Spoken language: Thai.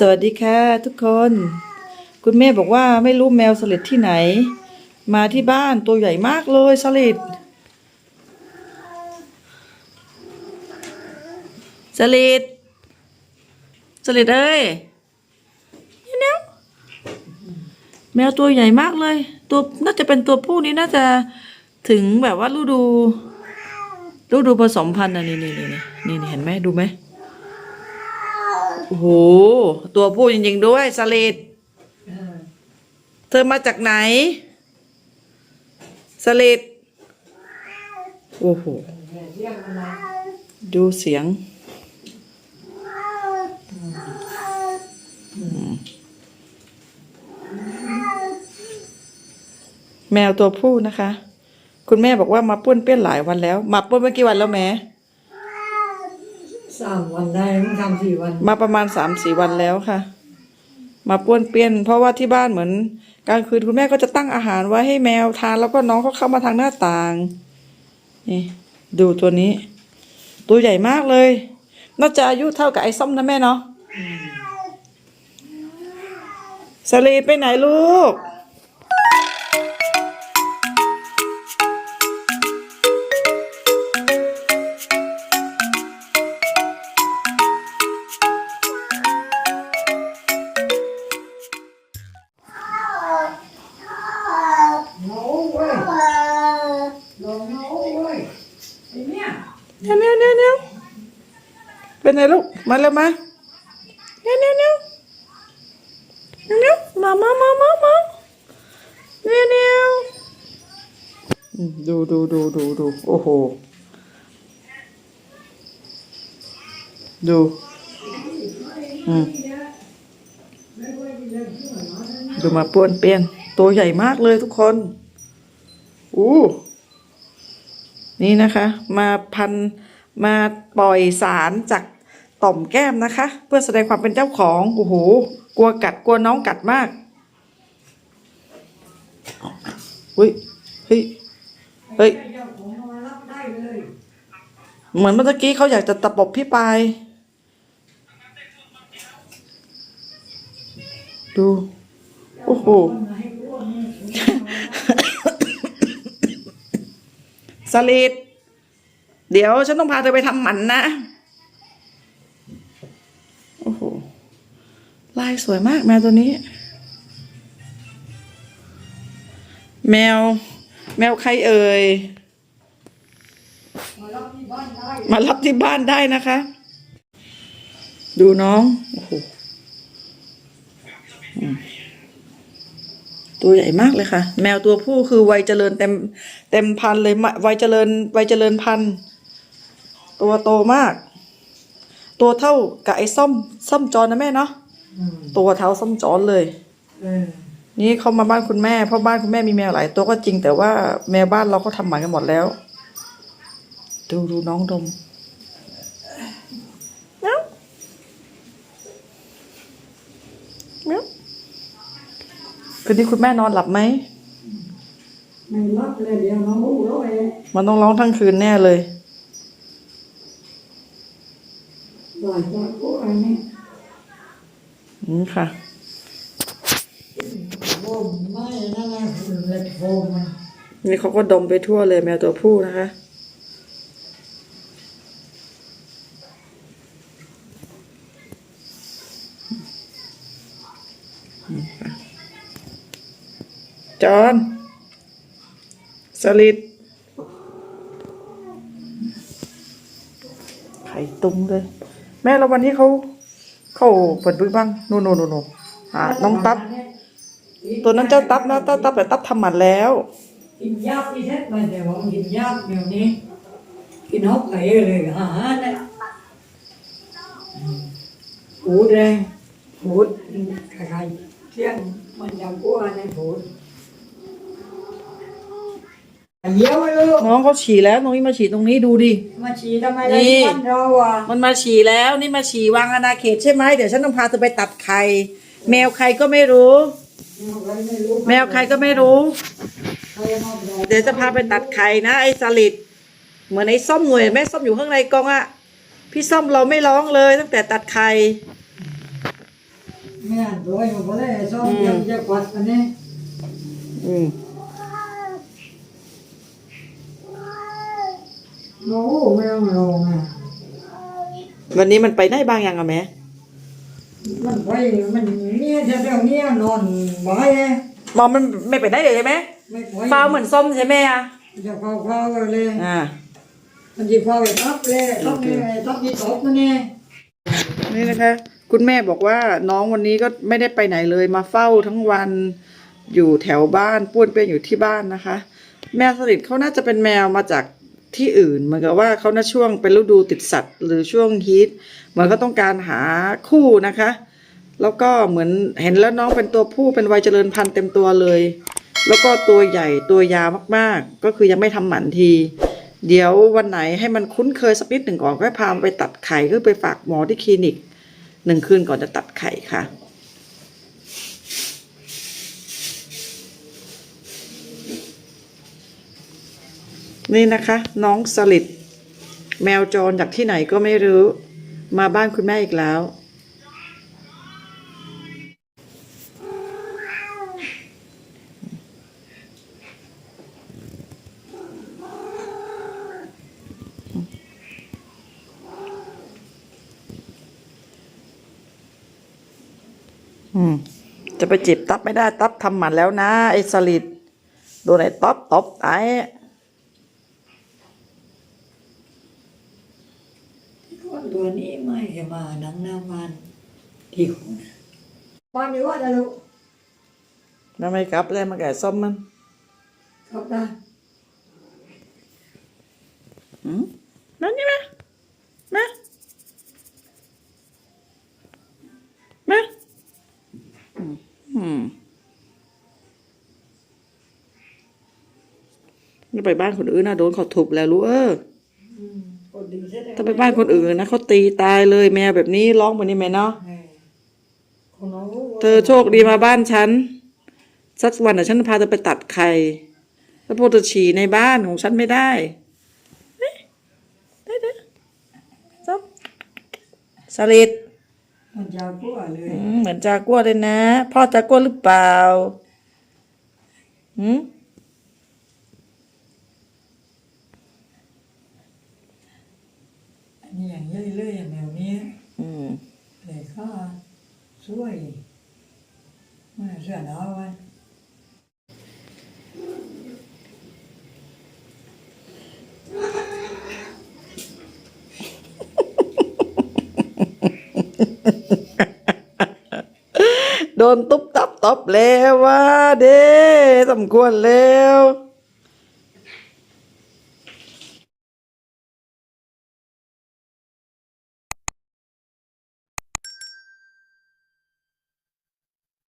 สวัสดีค่ะทุกคน คุณแม่บอกว่าไม่รู้แมวสลิดที่ไหน มาที่บ้านตัวใหญ่มากเลยสลิดสลิดสลิดเอ้ยเนี้ยแมวตัวใหญ่มากเลย ตัวน่าจะเป็นตัวผู้นี่น่าจะถึงแบบว่าฤดูฤดูผสมพันธุ์นะนี่นี่นี่นี่นี่เห็นไหมดูไหม อ้โห ตัวผู้จริงๆด้วยสลิดเธอมาจากไหนสลิดโอ้โห ดูเสียง แมวตัวผู้นะคะ คุณแม่บอกว่ามาป้วนเปี้ยนหลายวันแล้ว มาป้วนเมื่อกี่วันแล้วแม่ สามวันได้ไม่ทำสี่วันมาประมาณสามสี่วันแล้วค่ะ มาป้วนเปี้ยน เพราะว่าที่บ้านเหมือนกลางคืนคุณแม่ก็จะตั้งอาหารไว้ให้แมวทานแล้วก็น้องเขาเข้ามาทางหน้าต่าง นี่ ดูตัวนี้ ตัวใหญ่มากเลย น่าจะอายุเท่ากับไอ้ส้มนะแม่เนาะสลีไปไหนลูก นไงลูก มาแล้วมาเนี้ยวเนี้ยวเนี้ยวเนี้ยวเนี้ยมามามามามาเนี้ยวเนี้ยวดูดูดูดูดูโอ้โห ดูอืมดูมาป้วนเปี้ยน ตัวใหญ่มากเลยทุกคน อู้ นี่นะคะ มาพัน มาปล่อยสารจาก ต่อมแก้มนะคะ เพื่อแสดงความเป็นเจ้าของโอ้โหกลัวกัดกลัวน้องกัดมากเฮ้ยเฮ้ยเฮ้ยเหมือนเมื่อกี้เขาอยากจะตะปบพี่ปายดู โอ้โห สลิด เดี๋ยวฉันต้องพาเธอไปทำหมันนะ โอ้โห ลายสวยมากแมวตัวนี้ แมว แมวใครเอ่ย มารับที่บ้านได้นะคะ ดูน้อง โอ้โหตัวใหญ่มากเลยค่ะ แมวตัวผู้คือวัยเจริญเต็ม เต็มพันเลยวัยเจริญวัยเจริญพันตัวโตมาก ตัวเท่ากับไอ้ส้มส้มจอนะแม่เนาะ ตัวเท่าส้มจอนเลยเออนี่เขามาบ้านคุณแม่เพราะบ้านคุณแม่มีแมวหลายตัวก็จริงแต่ว่าแมวบ้านเราเขาทำหมันกันหมดแล้ว ดูดูน้องดมเมียวเมียวคืนนี้คุณแม่นอนหลับไหมไม่รับเลยเดี๋ยวน้องอู้ร้อยมันต้องร้องทั้งคืนแน่เลยหลายจากอ้วนเนี่ยอืมค่ะโฟมไม่ นั่นแหละเล็ดโฟมมันนี่เขาก็ดมไปทั่วเลยแมวตัวผู้นะคะจอนสลิดไข่ตุ้มเลย แม่แล้ววันที่เขา เขาเปิดบึ้งบ้างนู่นนู่นนู่นนู่นอ่าน้องตั๊บตัวนั้นเจ้าตั๊บนะตั๊บตั๊บแต่ตั๊บทำหมันแล้ว กินยากที่เท็ดมาแต่ว่ากินยากเดี๋ยวนี้ กินฮอกไหลเลยหาเนี่ยหูแดงหูใครเที่ยงมันจะอ้วในหู เยี่ยวเลยลูกน้องเขาฉี่แล้วน้องนี่มาฉี่ตรงนี้ดูดิ มาฉีดทำไมเราที่บ้านเราอะมันมาฉี่แล้วนี่มาฉี่วางอาณาเขตใช่ไหมเดี๋ยวฉันต้องพาเธอไปตัดไข่แมวใครก็ไม่รู้ ไม่รู้แมวใครก็ไม่รู้ ใครมาบอกเดี๋ยวจะพาไปตัดไข่นะ ไอ้สลิดเหมือนไอ้ส้มหน่วยแม่ส้มอยู่ข้างในกรงอะพี่ส้มเราไม่ร้องเลยตั้งแต่ตัดไข่ไม่อ่านตัวอยู่บ่ได้ซ้อมยังจะกวัดอันนี้อืม โอ้ไม่ต้องลงอะวันนี้มันไปได้บางอย่างอะแม่มันไปมันเนี่ยจะเรื่องเนี้ยนอนบ่อยเลยมองมันไม่ไปได้เลยใช่ไหมไม่ไปฟ้าวเหมือนส้มใช่ไหมอะจะเฝ้าเฝ้าเลยอ่ามันจะเฝ้าไอ้ทับเลยทับนี่ไอ้ทับที่ตกมันเนี่ยนี่นะคะ คุณแม่บอกว่าน้องวันนี้ก็ไม่ได้ไปไหนเลยมาเฝ้าทั้งวันอยู่แถวบ้านป้วนเปี้ยนอยู่ที่บ้านนะคะ แมวสลิดเขาน่าจะเป็นแมวมาจาก ที่อื่น เหมือนกับว่าเขาน่าช่วงเป็นฤดูติดสัตว์ หรือช่วงฮีทเหมือนก็ต้องการหาคู่นะคะ แล้วก็เหมือนเห็นแล้วน้องเป็นตัวผู้เป็นวัยเจริญพันธุ์เต็มตัวเลย แล้วก็ตัวใหญ่ตัวยาวมากๆ ก็คือยังไม่ทำหมันที เดี๋ยววันไหนให้มันคุ้นเคยสักนิดหนึ่งก่อนก็พามไปตัดไข่ก็ไปฝากหมอที่คลินิกหนึ่งคืนก่อนจะตัดไข่ค่ะ นี่นะคะ น้องสลิดแมวจรจากที่ไหนก็ไม่รู้ มาบ้านคุณแม่อีกแล้ว อืม จะไปจีบตับไม่ได้ตับทำหมันแล้วนะ ไอ้สลิดโดนไอ้ต๊อบตบตาย คนตัวนี้ไม่เคยมานังน้ำมันที่คุณบ้านนี้ว่าจะลูกแล้วไม่กลับเลยมาแก่ส้มมันครับนะอืมนั่นนี่ไหมมามาอืมอืมนี่ไปบ้านคนอื่นนะโดนเขาทุบแล้วรู้เออ คนดีเสียแล้ว ถ้าไปบ้านคนอื่นนะเขาตีตายเลยแมวแบบนี้ร้องแบบนี้ไหมเนาะเออคนเอารู้ว่าเธอโชคดีมาบ้านฉัน สักวันน่ะฉันพาเธอไปตัดไข่แล้วพวกเธอฉี่ในบ้านของฉันไม่ได้เฮ้ยได้เด้อซับสลิดมันจะกลัวเลยอืมเหมือนจากัวเลยนะ พ่อจากัวหรือเปล่า หืม อันนี้อย่างเยอะเลยอย่างแนวนี้อืมเลยก็สวยไม่เสื้อหนาวไว้โดนตุ๊บตับตบแล้วว่าเด้สมควรแล้ว